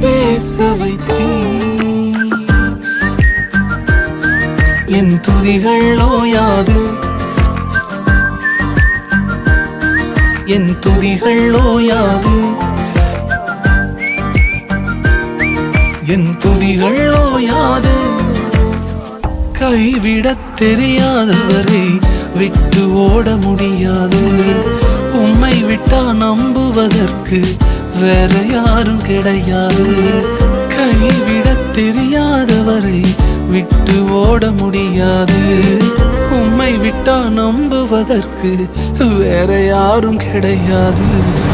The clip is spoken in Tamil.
பேச வைத்தீ என் துதிகளோ யாது என் துதிகளோ யாது என் துதிகளோ யாது கைவிடத் தெரியாதவரை விட்டு ஓட முடியாது. உம்மை விட்டா நம்புவதற்கு வேற யாரும் கிடையாது. கைவிடத் தெரியாதவரை விட்டு ஓட முடியாது. உம்மை விட்டா நம்புவதற்கு வேற யாரும் கிடையாது.